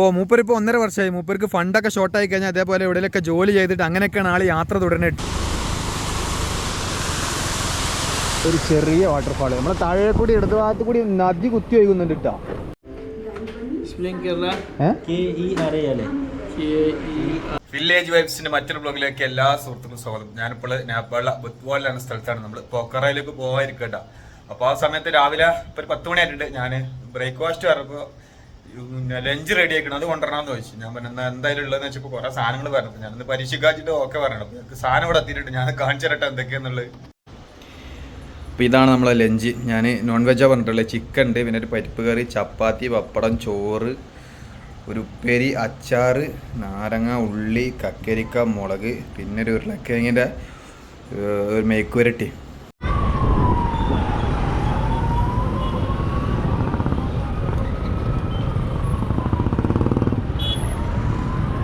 ഓ മൂപ്പർ ഇപ്പോൾ ഒന്നര വർഷമായി മൂപ്പർക്ക് ഫണ്ടൊക്കെ ഷോർട്ടായി കഴിഞ്ഞാൽ അതേപോലെ എവിടെയൊക്കെ ജോലി ചെയ്തിട്ട് അങ്ങനെയൊക്കെയാണ് ആൾ യാത്ര തുടരുന്നത്. ഒരു ചെറിയ വാട്ടർഫാൾ നമ്മളെ താഴെ കൂടി ഇടത് ഭാഗത്ത് കൂടി നദി കുത്തി ഒഴുകുന്നുണ്ട് കേട്ടോ വില്ലേജ് വൈബ്സിന്റെ മറ്റൊരു ബ്ലോഗിലേക്ക് എല്ലാ സുഹൃത്തുക്കളും സ്വാഗതം. ഞാനിപ്പോൾ നേപ്പാളിലെ എന്ന സ്ഥലത്താണ്. നമ്മൾ പോക്കറയിലേക്ക് പോകാതിരിക്കട്ടോ അപ്പോൾ ആ സമയത്ത് രാവിലെ ഇപ്പോൾ ഒരു പത്ത് മണിയായിട്ടുണ്ട്. ഞാൻ ബ്രേക്ക്ഫാസ്റ്റ് പറഞ്ഞപ്പോൾ ലഞ്ച് റെഡി ആക്കണം. അത് കൊണ്ടുവരണമെന്ന് ചോദിച്ചു. ഞാൻ പറഞ്ഞു എന്തായാലും ഉള്ളതെന്ന് വെച്ചപ്പോൾ കുറേ സാധനങ്ങൾ പറഞ്ഞു ഞാനൊന്ന് പരീക്ഷിക്കാച്ചിട്ട് ഓക്കെ പറഞ്ഞു എനിക്ക് സാധനം ഇവിടെ എത്തിയിട്ടുണ്ട്. ഞാൻ കാണിച്ചു തരട്ടെ എന്തൊക്കെയാന്നുള്ളത്. അപ്പോൾ ഇതാണ് നമ്മളെ ലഞ്ച്. ഞാൻ നോൺ വെജാണ് പറഞ്ഞിട്ടുള്ളത്. ചിക്കൻ ഉണ്ട് പിന്നെ ഒരു പരിപ്പ് കറി ചപ്പാത്തി പപ്പടം ചോറ് ഒരു ഉപ്പേരി അച്ചാർ നാരങ്ങ ഉള്ളി കക്കരിക്ക മുളക് പിന്നെ ഒരു ഉരുളക്കിഴങ്ങിന്റെ ഒരു മേക്കുവരട്ടി.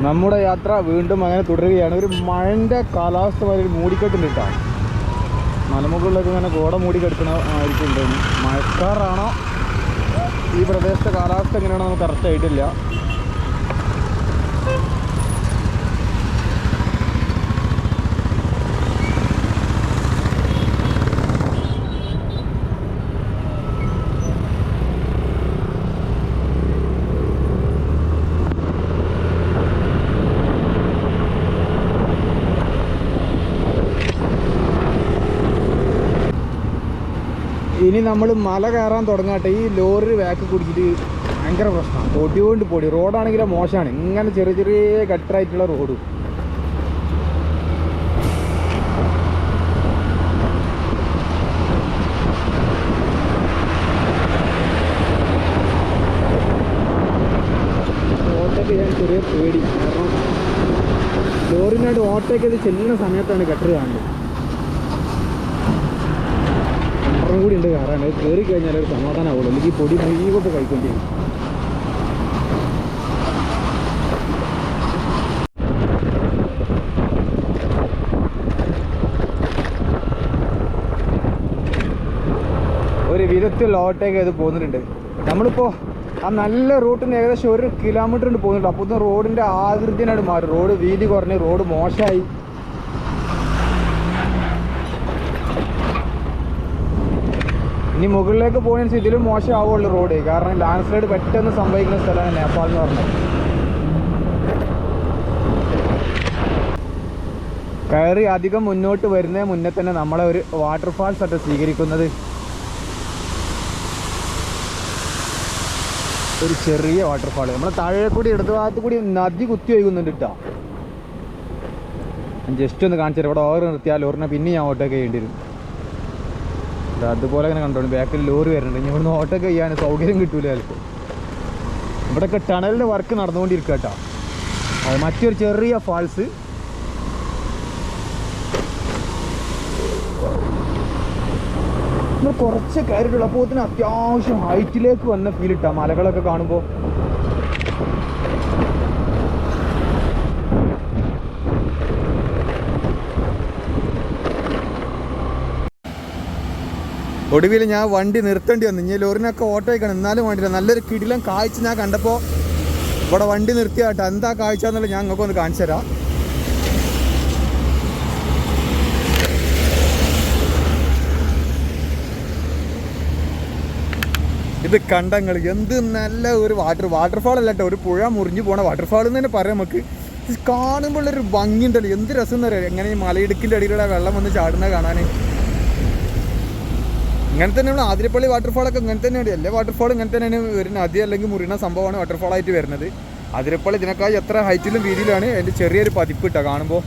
നമ്മുടെ യാത്ര വീണ്ടും അങ്ങനെ തുടരുകയാണ്. ഒരു മഴന്റെ കാലാവസ്ഥ വരെ മൂടിക്കെട്ടുണ്ട് കേട്ടോ. മലമുകളിലൊക്കെ ഇങ്ങനെ കോട മൂടിക്കെടുക്കണ കിടക്കണ ആയിരിക്കും മഴക്കാറാണോ? ഈ പ്രദേശത്തെ കാലാവസ്ഥ എങ്ങനെയാണോ നമുക്ക് കറക്റ്റ് ഇനി നമ്മൾ മല കയറാൻ തുടങ്ങാട്ടെ ഈ ലോറി ബാക്ക് കുടിച്ചിട്ട് ഭയങ്കര പ്രശ്നമാണ്. പൊടി കൊണ്ട് പൊടി. റോഡാണെങ്കിലും മോശമാണ്. ഇങ്ങനെ ചെറിയ ചെറിയ ഗട്ടറായിട്ടുള്ള റോഡ് ഓട്ടൊക്കെ ഞാൻ ചെറിയ പേടി. കാരണം ലോറിനായിട്ട് ഓട്ടയ്ക്ക് ഇത് ചെല്ലുന്ന സമയത്താണ് ഗട്ടർ കാണുന്നത്. കൂടി ഉണ്ട് കാറാണ് കയറി കഴിഞ്ഞാൽ ഒരു സമാധാനമാവുള്ളൂ അല്ലെങ്കിൽ പൊടി മുഴുവൊക്കെ കഴിക്കേണ്ടി വരും ഒരു വിധത്തിൽ ഓവർടേക്ക് ചെയ്ത് പോകുന്നുണ്ട് നമ്മളിപ്പോൾ ആ നല്ല റൂട്ടിന് ഏകദേശം ഒരു കിലോമീറ്റർ ഉണ്ട് പോകുന്നുണ്ട് അപ്പോൾ റോഡിന്റെ ആകൃതിനായിട്ട് മാറി റോഡ് വീതി കുറഞ്ഞ് റോഡ് മോശമായി. ഇനി മുകളിലേക്ക് പോകുന്ന ഇതിലും മോശമാവുള്ളൂ റോഡ്. കാരണം ലാൻഡ് സ്ലൈഡ് പെട്ടെന്ന് സംഭവിക്കുന്ന സ്ഥലമാണ് നേപ്പാൾ എന്ന് പറഞ്ഞത്. കയറി അധികം മുന്നോട്ട് വരുന്നതിന് മുന്നേ തന്നെ നമ്മളെ ഒരു വാട്ടർഫാൾസ് ആയിട്ട് സ്വീകരിക്കുന്നത് ഒരു ചെറിയ വാട്ടർഫാൾ നമ്മളെ താഴെ കൂടി ഇടത് ഭാഗത്ത് കൂടി നദി കുത്തി ഒഴുകുന്നുണ്ട് കേട്ടോ ജസ്റ്റ് ഒന്ന് കാണിച്ചു ഇവിടെ ഓവർ നിർത്തിയാൽ പിന്നെ ഞാൻ ഓട്ടോ ചെയ്യേണ്ടി വരും. ഇത് അതുപോലെ അങ്ങനെ കണ്ടോളൂ ബാക്കിൽ ലോറി വരുന്നുണ്ട്. ഇനി ഇവിടുന്ന് ഓട്ടോ ചെയ്യാൻ സൗകര്യം കിട്ടൂല ചിലപ്പോൾ ഇവിടെയൊക്കെ ടണലിന്റെ വർക്ക് നടന്നുകൊണ്ടിരിക്കുക കേട്ടോ. അത് മറ്റൊരു ചെറിയ ഫാൾസ് കുറച്ച് അപ്പോൾ ഇതിന് അത്യാവശ്യം ഹൈറ്റിലേക്ക് വന്ന ഫീൽ ഇട്ടാ. മലകളൊക്കെ കാണുമ്പോൾ ഒടുവിൽ ഞാൻ വണ്ടി നിർത്തേണ്ടി വന്നു. ഇനി ലോറിനൊക്കെ ഓട്ടോ ആയിക്കണം എന്നാലും വേണ്ടില്ല നല്ലൊരു കിടിലം കാഴ്ച ഞാൻ കണ്ടപ്പോൾ ഇവിടെ വണ്ടി നിർത്തിയാട്ടോ. എന്താ കാഴ്ച എന്നുള്ളത് ഞാൻ നിങ്ങൾക്ക് ഒന്ന് കാണിച്ചു തരാം. ഇത് കണ്ടങ്ങൾ എന്ത് നല്ല ഒരു വാട്ടർ വാട്ടർഫാൾ അല്ല ഒരു പുഴ മുറിഞ്ഞു പോണ വാട്ടർഫാൾ എന്ന് തന്നെ പറയാം നമുക്ക്. ഇത് കാണുമ്പോൾ ഒരു ഭംഗി ഉണ്ടല്ലോ എന്ത് രസം എന്ന് പറയാം എങ്ങനെ ഈ മലയിടുക്കിന്റെ അടിയിലൂടെ വെള്ളം വന്ന് ചാടുന്ന കാണാൻ. ഇങ്ങനെ തന്നെയാണ്. ആതിരപ്പള്ളി വാട്ടർഫാളൊക്കെ ഇങ്ങനെ തന്നെയാണ്. എല്ലാ വാട്ടർഫാൾ ഇങ്ങനെ തന്നെയാണ്. ഒരു നദി അല്ലെങ്കിൽ മുറിയുന്ന സംഭവമാണ് വാട്ടർഫാൾ ആയിട്ട് വരുന്നത്. ആതിരപ്പള്ളി ഇതിനേക്കാൾ എത്ര ഹൈറ്റിലും വീതിയിലാണ് അതിന്റെ ചെറിയൊരു പതിപ്പ് കിട്ടുക കാണുമ്പോൾ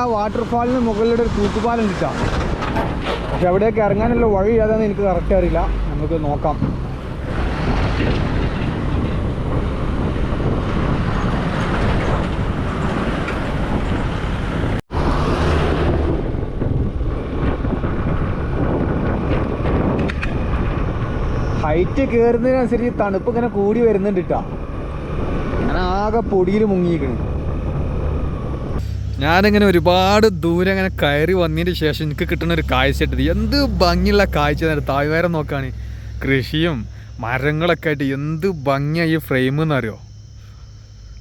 ആ വാട്ടർഫാളിന് മുകളിലൂടെ ഒരു തൂക്കുപാലം കിട്ടാം പക്ഷെ അവിടെയൊക്കെ ഇറങ്ങാനുള്ള വഴി ഏതാണെന്ന് എനിക്ക് കറക്റ്റ് അറിയില്ല. നമുക്ക് നോക്കാം. ഹൈറ്റ് കയറുന്നതിനനുസരിച്ച് തണുപ്പ് ഇങ്ങനെ കൂടി വരുന്നുണ്ട് കേട്ടോ ഞാൻ ആകെ പൊടിയിൽ മുങ്ങിയിരിക്കണ്. ഞാനിങ്ങനെ ഒരുപാട് ദൂരം അങ്ങനെ കയറി വന്നതിന് ശേഷം എനിക്ക് കിട്ടുന്ന ഒരു കാഴ്ച ഇട്ടത് എന്ത് ഭംഗിയുള്ള കാഴ്ച നേരം താഴ്വാരം നോക്കുകയാണ് കൃഷിയും മരങ്ങളൊക്കെ ആയിട്ട് എന്ത് ഭംഗിയായി ഫ്രെയിം എന്നറിയോ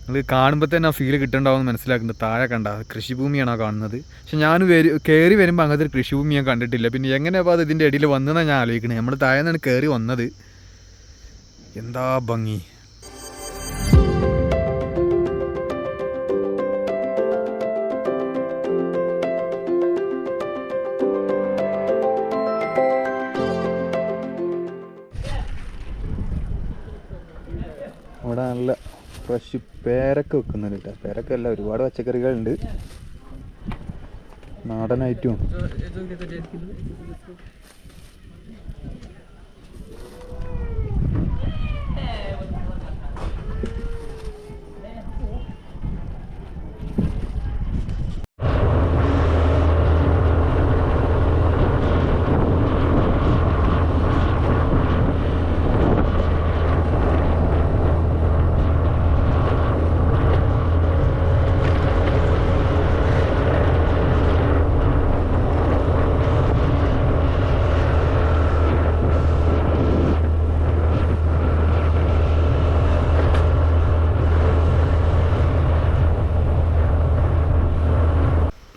നിങ്ങൾ കാണുമ്പോൾ തന്നെ ആ ഫീൽ കിട്ടുന്നുണ്ടാവും മനസ്സിലാക്കുന്നുണ്ട്. താഴെ കണ്ട കൃഷിഭൂമിയാണോ കാണുന്നത്. പക്ഷെ ഞാൻ വരും കയറി വരുമ്പോൾ അങ്ങനത്തെ ഒരു കൃഷിഭൂമി ഞാൻ കണ്ടിട്ടില്ല. പിന്നെ എങ്ങനെയാ അത് ഇതിന്റെ ഇടയിൽ വന്നതെന്നാണ് ഞാൻ ആലോചിക്കണേ. നമ്മൾ താഴെ നിന്നാണ് കയറി വന്നത്. എന്താ ഭംഗി? ഇവിടെ നല്ല ഫ്രഷ് പേരക്ക വെക്കുന്നുണ്ട് കേട്ടോ. പേരക്ക അല്ല ഒരുപാട് പച്ചക്കറികളുണ്ട്. നാടനായിട്ടും.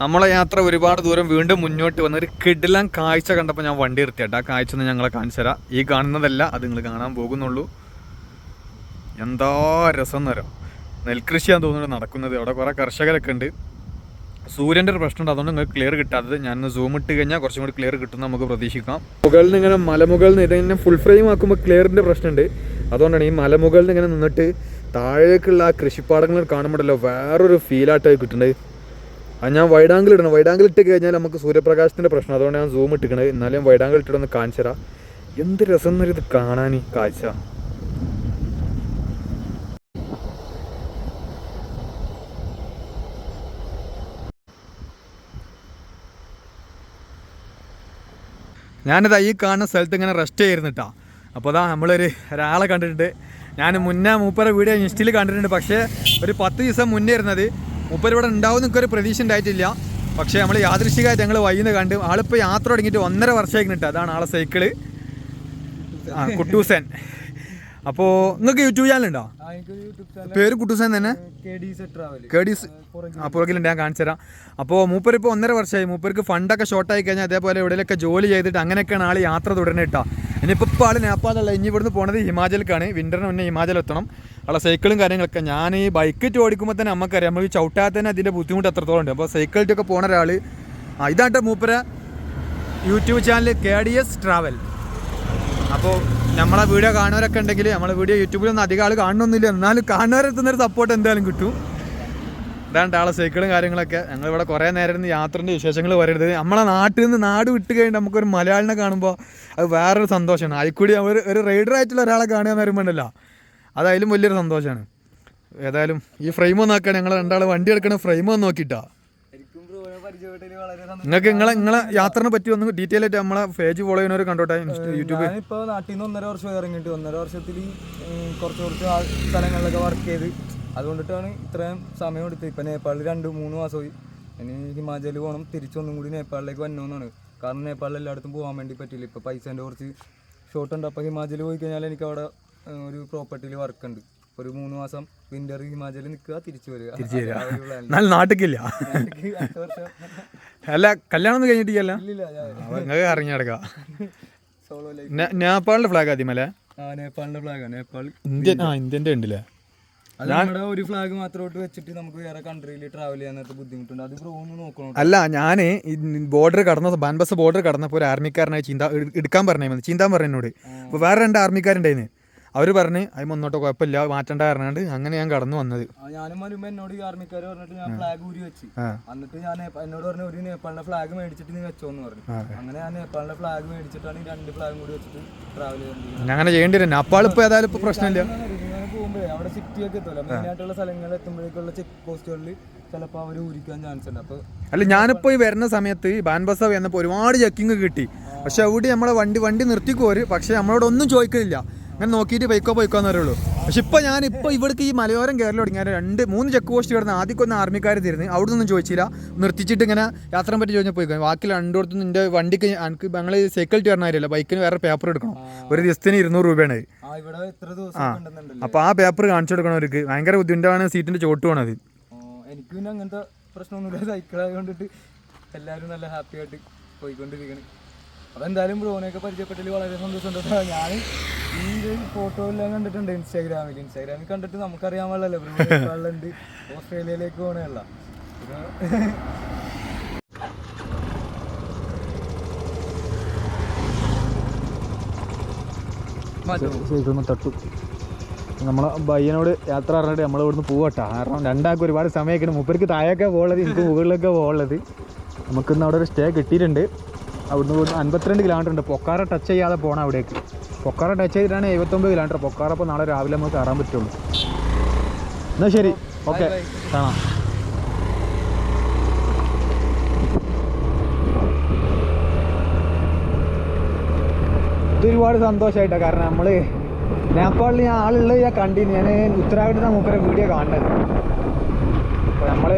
നമ്മളെ യാത്ര ഒരുപാട് ദൂരം വീണ്ടും മുന്നോട്ട് വന്ന ഒരു കിടിലം കാഴ്ച കണ്ടപ്പോൾ ഞാൻ വണ്ടി നിർത്തിയാട്ടോ ആ കാഴ്ച ഒന്ന് ഞങ്ങളെ കാണിച്ചു തരാം. ഈ കാണുന്നതല്ല അത് നിങ്ങൾ കാണാൻ പോകുന്നുള്ളൂ. എന്താ രസം എന്നറിയോ നെൽകൃഷിയാന്ന് തോന്നുന്നത് നടക്കുന്നത്. അവിടെ കുറേ കർഷകരൊക്കെ ഉണ്ട്. സൂര്യന്റെ ഒരു പ്രശ്നമുണ്ട് അതുകൊണ്ട് നിങ്ങൾക്ക് ക്ലിയർ കിട്ടാത്തത് ഞാൻ സൂം ഇട്ട് കഴിഞ്ഞാൽ കുറച്ചും കൂടി ക്ലിയർ കിട്ടും നമുക്ക് പ്രതീക്ഷിക്കാം. മുകളിൽ നിന്ന് ഇങ്ങനെ മലമുകളിൽ നിന്ന് ഇതിങ്ങനെ ഫുൾ ഫ്രെയിം ആക്കുമ്പോൾ ക്ലിയറിന്റെ പ്രശ്നമുണ്ട്. അതുകൊണ്ടാണ് ഈ മലമുകളിൽ നിന്ന് ഇങ്ങനെ നിന്നിട്ട് താഴേക്കുള്ള ആ കൃഷിപ്പാടങ്ങൾ കാണുമ്പോഴല്ലോ വേറൊരു ഫീലായിട്ട് കിട്ടുന്നത്. ഞാൻ വൈഡാങ്കിൾ ഇടണം. വൈഡാങ്കിൾ ഇട്ട് കഴിഞ്ഞാൽ നമുക്ക് സൂര്യപ്രകാശത്തിന്റെ പ്രശ്നം. അതുകൊണ്ട് ഞാൻ സൂം ഇട്ടിക്കണത്. എന്നാലും വൈഡാങ്കിൾ ഇട്ടിട്ടൊന്ന് കാണിച്ചു തരാം. എന്ത് രസം എന്നൊരു ഇത് കാണാൻ കാഴ്ച. ഞാനിതാ ഈ കാണുന്ന സ്ഥലത്ത് ഇങ്ങനെ റെസ്റ്റ് ചെയ്യുന്നിട്ടാ അപ്പോൾ അതാ നമ്മളൊരു ഒരാളെ കണ്ടിട്ടുണ്ട്. ഞാൻ മുന്നേ മൂപ്പരെ വീഡിയോ ഇൻസ്റ്റയിൽ കണ്ടിട്ടുണ്ട്. പക്ഷേ ഒരു പത്ത് ദിവസം മുന്നേ ഇരുന്നത് മൂപ്പര് ഇവിടെ ഉണ്ടാവും ഒരു പ്രതീക്ഷ ഉണ്ടായിട്ടില്ല. പക്ഷേ നമ്മൾ യാദൃശികമായിട്ട് ഞങ്ങൾ വൈകുന്ന കണ്ട് ആളിപ്പോൾ യാത്ര തുടങ്ങിയിട്ട് ഒന്നര വർഷമായിട്ട് അതാണ് ആളെ സൈക്കിൾ കുട്ടൂസൻ. അപ്പോൾ നിങ്ങൾക്ക് യൂട്യൂബ് ചാനൽ ഉണ്ടോ? പേര് കുട്ടുസൻ തന്നെ? പുറകിലുണ്ട് ഞാൻ കാണിച്ചു തരാം. അപ്പോൾ മൂപ്പർ ഇപ്പോൾ ഒന്നര വർഷമായി. മൂപ്പർക്ക് ഫണ്ടൊക്കെ ഷോർട്ടായി കഴിഞ്ഞാൽ അതേപോലെ എവിടെയൊക്കെ ജോലി ചെയ്തിട്ട് അങ്ങനെയൊക്കെയാണ് ആൾ യാത്ര തുടരണേ കേട്ടോ. ഇനിയിപ്പോൾ ഇപ്പോൾ ആൾ നേപ്പാളല്ല. ഇനി ഇവിടുന്ന് പോണത് ഹിമാചലിലേക്കാണ്. വിന്ററിന് മുന്നേ ഹിമാചൽ എത്തണം. അവിടെ സൈക്കിളും കാര്യങ്ങളൊക്കെ. ഞാൻ ഈ ബൈക്ക് ഓടിക്കുമ്പോൾ തന്നെ നമുക്കറിയാം നമ്മൾ ഈ ചവിട്ടാതെ തന്നെ അതിന്റെ ബുദ്ധിമുട്ട് എത്രത്തോളം ഉണ്ട്. അപ്പോൾ സൈക്കിളിട്ടൊക്കെ പോണ ഒരാൾ ഇതാട്ടെ മൂപ്പര YouTube channel K D S travel അപ്പോൾ നമ്മളെ വീഡിയോ കാണുന്നവരൊക്കെ ഉണ്ടെങ്കിൽ നമ്മളെ വീഡിയോ യൂട്യൂബിലൊന്നും അധികം ആൾ കാണണമെന്നില്ല എന്നാലും കാണുന്നവരെത്തുന്നൊരു സപ്പോർട്ട് എന്തായാലും കിട്ടും. ഇതാണ്ട് ആളെ സൈക്കിളും കാര്യങ്ങളൊക്കെ. ഞങ്ങൾ ഇവിടെ കുറേ നേരം ഇരുന്ന് യാത്രന്റെ വിശേഷങ്ങൾ പറയരുത്. നമ്മളെ നാട്ടിൽ നിന്ന് നാട് വിട്ട് കഴിഞ്ഞാൽ നമുക്കൊരു മലയാളിനെ കാണുമ്പോൾ അത് വേറൊരു സന്തോഷമാണ്. അതിൽക്കൂടി ഒരു ഒരു റൈഡർ ആയിട്ടുള്ള ഒരാളെ കാണുക എന്ന് പറയുമ്പോഴല്ല അതായാലും വലിയൊരു സന്തോഷമാണ്. ഏതായാലും ഈ ഫ്രെയിം ഒന്ന് നോക്കാൻ ഞങ്ങൾ രണ്ടാൾ വണ്ടി എടുക്കണ ഫ്രെയിം നോക്കിയിട്ടാണ് നോക്കിയിട്ടാ നിങ്ങൾക്ക് നിങ്ങളെ നിങ്ങളെ യാത്രനെ പറ്റി ഒന്ന് ഡീറ്റെയിൽ ആയിട്ട് നമ്മളെ പേജ് ഫോളോ ചെയ്യുന്നവർ കണ്ടോട്ടെ യൂട്യൂബ് ഇപ്പോൾ നാട്ടിൽ നിന്ന് ഒന്നര വർഷം ഇറങ്ങിയിട്ട് ഒന്നര വർഷത്തിൽ കുറച്ച് കുറച്ച് സ്ഥലങ്ങളിലൊക്കെ വർക്ക് ചെയ്ത്. അതുകൊണ്ടിട്ടാണ് ഇത്രയും സമയം എടുത്തത്. ഇപ്പം നേപ്പാളിൽ രണ്ട് മൂന്ന് മാസമായി. ഇനി ഹിമാചലിൽ പോകണം തിരിച്ചൊന്നും കൂടി നേപ്പാളിലേക്ക് വന്നോന്നാണ് കാരണം നേപ്പാളിൽ എല്ലായിടത്തും പോകാൻ വേണ്ടി പറ്റില്ല ഇപ്പോൾ പൈസേന്റെ കുറച്ച് ഷോർട്ട് ഉണ്ട്. അപ്പോൾ ഹിമാചലിൽ പോയി കഴിഞ്ഞാൽ എനിക്ക് അവിടെ ഒരു പ്രോപ്പർട്ടിയിൽ വർക്ക് ഉണ്ട്. ഒരു മൂന്ന് മാസം വിന്റർ ഹിമാചലിൽ നിൽക്കുക തിരിച്ചു വരിക. തിരിച്ചു വരിക. എന്നാൽ നാട്ടിക്കില്ല. അല്ല കല്യാണം കഴിഞ്ഞിട്ടില്ല നിങ്ങൾക്ക് നേപ്പാളിന്റെ ഫ്ലാഗ് ആദ്യമല്ലേ ആ നേപ്പാളിന്റെ ഫ്ലാഗാണ് നേപ്പാൾ ഇന്ത്യൻ ആ ഇന്ത്യന്റെ ഉണ്ടല്ലേ? നമ്മുടെ ഒരു ഫ്ലാഗ് മാത്രമായിട്ട് വെച്ചിട്ട് നമുക്ക് വേറെ കൺട്രിയിൽ ട്രാവൽ ബുദ്ധിമുട്ടുണ്ട്. അത് ബ്രോ ഒന്ന് നോക്കണം അല്ല ഞാൻ ബോർഡർ കടന്ന ബാൻബസ് ബോർഡർ കടന്നപ്പോൾ ഒരു ആർമിക്കാരനായി ചിന്ത എടു- എടുക്കാൻ പറഞ്ഞു ചിന്താൻ പറഞ്ഞു എന്നോട്. വേറെ രണ്ട് ആർമിക്കാരുണ്ടായിരുന്നു അവർ പറഞ്ഞ് അതിന് മുന്നോട്ട് കുഴപ്പമില്ല മാറ്റണ്ട പറഞ്ഞാണ്ട് അങ്ങനെ ഞാൻ കടന്നു വന്നത്. ഞാനും എന്നോട് പറഞ്ഞിട്ട് ഞാൻ ഫ്ലാഗ് ഊരി വെച്ച്. ആ. എന്നിട്ട് ഞാൻ എന്നോട് പറഞ്ഞു ഒരു നേപ്പാളിന്റെ ഫ്ലാഗ് മേടിച്ചിട്ട് നീ വെച്ചോന്ന് പറഞ്ഞു. അങ്ങനെ ഞാൻ നേപ്പാളിന്റെ ഫ്ലാഗ് മേടിച്ചിട്ടാണ് രണ്ട് ഫ്ലാഗും കൂടി വെച്ചിട്ട് ട്രാവൽ അങ്ങനെ ചെയ്യേണ്ടി വരും ഏതായാലും പ്രശ്നമില്ല. പോകുമ്പോഴേ അവിടെ സിറ്റി ഒക്കെ എത്തുമല്ലോ. സ്ഥലങ്ങളിൽ എത്തുമ്പോഴേക്കുള്ള ചെക്ക് പോസ്റ്റുകളിൽ ചിലപ്പോൾ അവർ ഊരിക്കാൻ ചാൻസ് ഉണ്ട്. അപ്പോൾ അല്ല ഞാനിപ്പോൾ ഈ വരുന്ന സമയത്ത് ബാൻബസ വന്നപ്പോൾ ഒരുപാട് ചെക്കിങ് കിട്ടി. പക്ഷെ അവിടെ നമ്മളെ വണ്ടി വണ്ടി നിർത്തിക്കോര്. പക്ഷെ നമ്മളോട് ഒന്നും ചോദിക്കുന്നില്ല അങ്ങനെ നോക്കിയിട്ട് പൊയ്ക്കോ എന്ന് പറയുള്ളൂ. പക്ഷെ ഇപ്പൊ ഞാൻ ഇപ്പോൾ ഇവിടേക്ക് ഈ മലയോരം കേരളം തുടങ്ങിയാൽ രണ്ട് മൂന്ന് ചെക്ക് പോസ്റ്റ് കിടന്ന് ആദ്യം ഒന്ന് ആർമിക്കാർ തരുന്നു. അവിടെ നിന്നും ചോദിച്ചില്ല. നിർത്തിച്ചിട്ട് ഇങ്ങനെ യാത്ര പറ്റി ചോദിച്ചാൽ പോയിക്കോ ബാക്കി രണ്ടിടത്തും നിന്റെ വണ്ടിക്ക് എനിക്ക് ഞങ്ങൾ സൈക്കിൾ ചേർന്നാരില്ല ബൈക്കിന് വേറെ പേപ്പർ എടുക്കണം. ഒരു ദിവസത്തിന് ഇരുന്നൂറ് രൂപയാണ്. ആ അപ്പോൾ ആ. പേപ്പർ കാണിച്ചു കൊടുക്കണം അവർക്ക്. ഭയങ്കര ബുദ്ധിമുട്ടാണ് സീറ്റിന്റെ ചോട്ട് പോണത്. എനിക്ക് പിന്നെ അങ്ങനത്തെ പ്രശ്നമൊന്നുമില്ല. സൈക്കിൾ ആയതുകൊണ്ടിട്ട് എല്ലാവരും നല്ല ഹാപ്പി ആയിട്ട് പോയിക്കൊണ്ടിരിക്കണ്. അപ്പോൾ എന്തായാലും ബ്രോനെയൊക്കെ പരിചയപ്പെട്ടതിൽ വളരെ സന്തോഷമുണ്ട് ഞാൻ ഈ ഫോട്ടോ എല്ലാം കണ്ടിട്ടുണ്ട് ഇൻസ്റ്റാഗ്രാമിൽ ഇൻസ്റ്റാഗ്രാമിൽ കണ്ടിട്ട് നമുക്കറിയാൻ പാടില്ലല്ലോ ബ്രോ വെള്ളമുണ്ട് ഓസ്ട്രേലിയയിലേക്ക് തട്ടു. നമ്മളെ ബയ്യനോട് യാത്ര പറഞ്ഞിട്ട് നമ്മൾ ഇവിടുന്ന് പോവട്ടെ കാരണം രണ്ടാൾക്ക് ഒരുപാട് സമയമൊക്കെ മുപ്പർക്ക് താഴെയൊക്കെ പോകുള്ളത് എനിക്ക് മുകളിലൊക്കെ പോകുള്ളത് നമുക്കിന്ന് അവിടെ ഒരു സ്റ്റേ കിട്ടിയിട്ടുണ്ട്. അവിടുന്ന് ഇവിടുന്ന് അൻപത്തിരണ്ട് കിലോമീറ്റർ ഉണ്ട്. പൊക്കാറ ടച്ച് ചെയ്യാതെ പോകണം അവിടേക്ക്. പൊക്കാറ ടച്ച് ചെയ്തിട്ടാണ് എഴുപത്തൊമ്പത് കിലോമീറ്റർ പൊക്കാറ അപ്പോൾ നാളെ രാവിലെ നമുക്ക് കയറാൻ പറ്റുള്ളൂ. എന്നാൽ ശരി. ഓക്കെ. കാണാം. ഒരുപാട് സന്തോഷമായിട്ടാണ് കാരണം നമ്മൾ നേപ്പാളിൽ ഞാൻ ആളുള്ളത് ഞാൻ കണ്ടിന്. ഞാൻ ഉത്തരാഖണ്ഡിൽ മൂപ്പരെ വീഡിയോ കാണുന്നത്. നമ്മൾ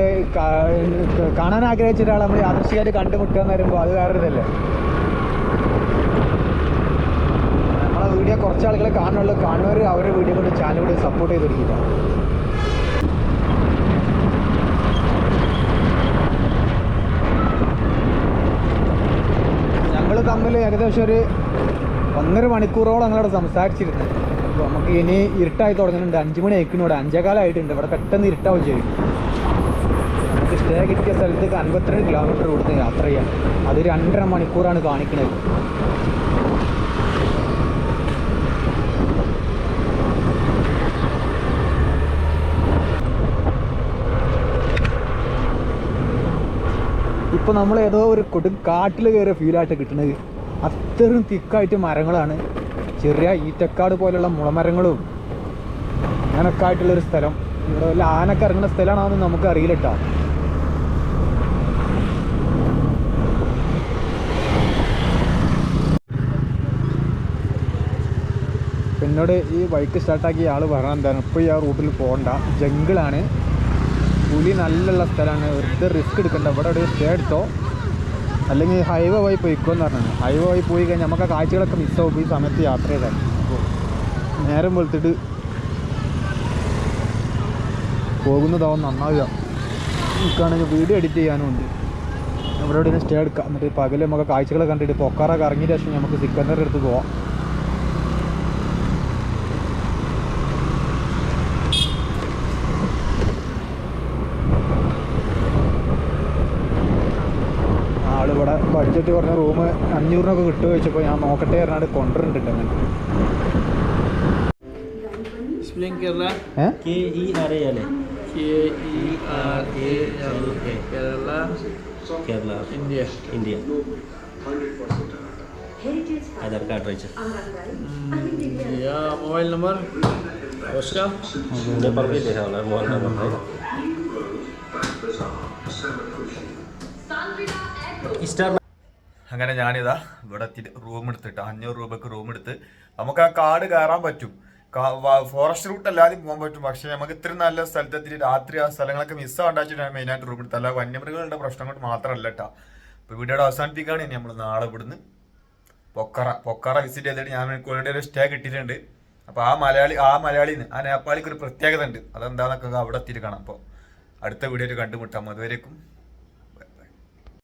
കാണാൻ ആഗ്രഹിച്ച ഒരാൾ നമ്മൾ യാദൃശ്ചികമായിട്ട് കണ്ടുമുട്ടുക എന്ന് പറയുമ്പോൾ അത് വേറെ ഇതല്ലേ? നമ്മളെ വീഡിയോ കുറച്ച് ആളുകളെ കാണുന്നുള്ളൂ. കാണുന്നവർ അവരുടെ വീഡിയോ കൊണ്ട് ചാനൽ കൂടി സപ്പോർട്ട് ചെയ്തിരിക്കുക ഞങ്ങൾ തമ്മിൽ ഏകദേശം ഒരു ഒന്നര മണിക്കൂറോളം ഞങ്ങളവിടെ സംസാരിച്ചിരുന്നു. അപ്പോൾ നമുക്ക് ഇനി ഇരുട്ടായി തുടങ്ങുന്നുണ്ട്. അഞ്ച് മണി ആയിക്കിനോട് അഞ്ചേകാലമായിട്ടുണ്ട് ഇവിടെ പെട്ടെന്ന് ഇരുട്ടാവും ചെയ്യും. സ്റ്റേ കിട്ടിയ സ്ഥലത്തേക്ക് അൻപത്തിരണ്ട് കിലോമീറ്റർ ഇവിടുന്ന് യാത്ര ചെയ്യാം. അത് രണ്ടര മണിക്കൂറാണ് കാണിക്കുന്നത് ഇപ്പോൾ നമ്മൾ ഏതോ ഒരു കൊടും കാട്ടിൽ കയറിയ ഫീലായിട്ട് കിട്ടുന്നത് അത്രയും തിക്കായിട്ട് മരങ്ങളാണ്. ചെറിയ ഈറ്റക്കാട് പോലെയുള്ള മുളമരങ്ങളും അങ്ങനൊക്കെ ആയിട്ടുള്ളൊരു സ്ഥലം. ഇവിടെ വല്ല ആനൊക്കെ ഇറങ്ങുന്ന സ്ഥലമാണോന്ന് നമുക്ക് അറിയില്ല കേട്ടോ എന്നോട് ഈ ബൈക്ക് സ്റ്റാർട്ടാക്കിയ ആൾ പറഞ്ഞ എന്താണ്? ഇപ്പോൾ ഈ ആ റൂട്ടിൽ പോകണ്ട. ജംഗിളാണ് പുലി നല്ലുള്ള സ്ഥലമാണ് വെറുതെ റിസ്ക് എടുക്കണ്ട. ഇവിടെ ഒരു സ്റ്റേ എടുത്തോ. അല്ലെങ്കിൽ ഹൈവേ വഴി പോയിക്കോന്ന് പറഞ്ഞു ഹൈവേ വഴി പോയി കഴിഞ്ഞാൽ നമുക്ക് ആ കാഴ്ചകളൊക്കെ മിസ്സാവും ഈ സമയത്ത് യാത്ര ചെയ്താൽ നേരം വെളുത്തിട്ട് പോകുന്നതാവും നന്നാവുക. എനിക്കാണെങ്കിൽ വീഡിയോ എഡിറ്റ് ചെയ്യാനും ഉണ്ട്. ഇവിടെ ഇവിടെ സ്റ്റേ എടുക്കാം. എന്നിട്ട് പകൽ നമുക്ക് കാഴ്ചകൾ കണ്ടിട്ട് പൊക്കാറൊക്കെ ഇറങ്ങിയ ശേഷം നമുക്ക് സിക്കന്ദർ അടുത്ത് പോവാം. ആളിവിടെ ബഡ്ജറ്റ് കുറഞ്ഞ റൂം അഞ്ഞൂറിനൊക്കെ കിട്ടുക വെച്ചപ്പോൾ ഞാൻ നോക്കട്ടെ പറഞ്ഞാൽ കൊണ്ടുവരുന്നുണ്ട് അങ്ങനെ Explain Kerala. ഏ K E R A L A. K E R A L A. Kerala, Kerala India. India Aadhaar card വെച്ച് Yeah, mobile number. Oscar. Number भी लिखा हुआ है मोबाइल नंबर है स्टार അങ്ങനെ ഞാനിതാ ഇവിടെ റൂം എടുത്തിട്ട് അഞ്ഞൂറ് രൂപക്ക് റൂം എടുത്ത് നമുക്ക് ആ കാട് കയറാൻ പറ്റും. ഫോറസ്റ്റ് റൂട്ട് അല്ലാതെ പോകാൻ പറ്റും. പക്ഷെ നമുക്ക് ഇത്രയും നല്ല സ്ഥലത്തെത്തിയിട്ട് രാത്രി ആ സ്ഥലങ്ങളൊക്കെ മിസ് മെയിൻ മെയിനായിട്ട് റൂം എടുത്തത് അല്ല വന്യമൃഗങ്ങളുടെ പ്രശ്നം കൊണ്ട് മാത്രമല്ല കേട്ടോ അപ്പോൾ വീഡിയോയുടെ അവസാനിപ്പിക്കുകയാണ്. ഇനി നമ്മൾ നാളെ ഇവിടുന്ന് പൊക്കറ പൊക്കറ വിസിറ്റ് ചെയ്തിട്ട് ഞാൻ ഓൾറെഡി ഒരു സ്റ്റേ കിട്ടിയിട്ടുണ്ട്. അപ്പോൾ ആ മലയാളി ആ മലയാളിന്ന് ആ നേപ്പാളിക്ക് ഒരു പ്രത്യേകത ഉണ്ട്. അതെന്താണെന്നൊക്കെ അവിടെ എത്തിയിട്ട് കാണാം. അപ്പോൾ അടുത്ത വീഡിയോയിൽ കണ്ടുമുട്ടാം. അതുവരേക്കും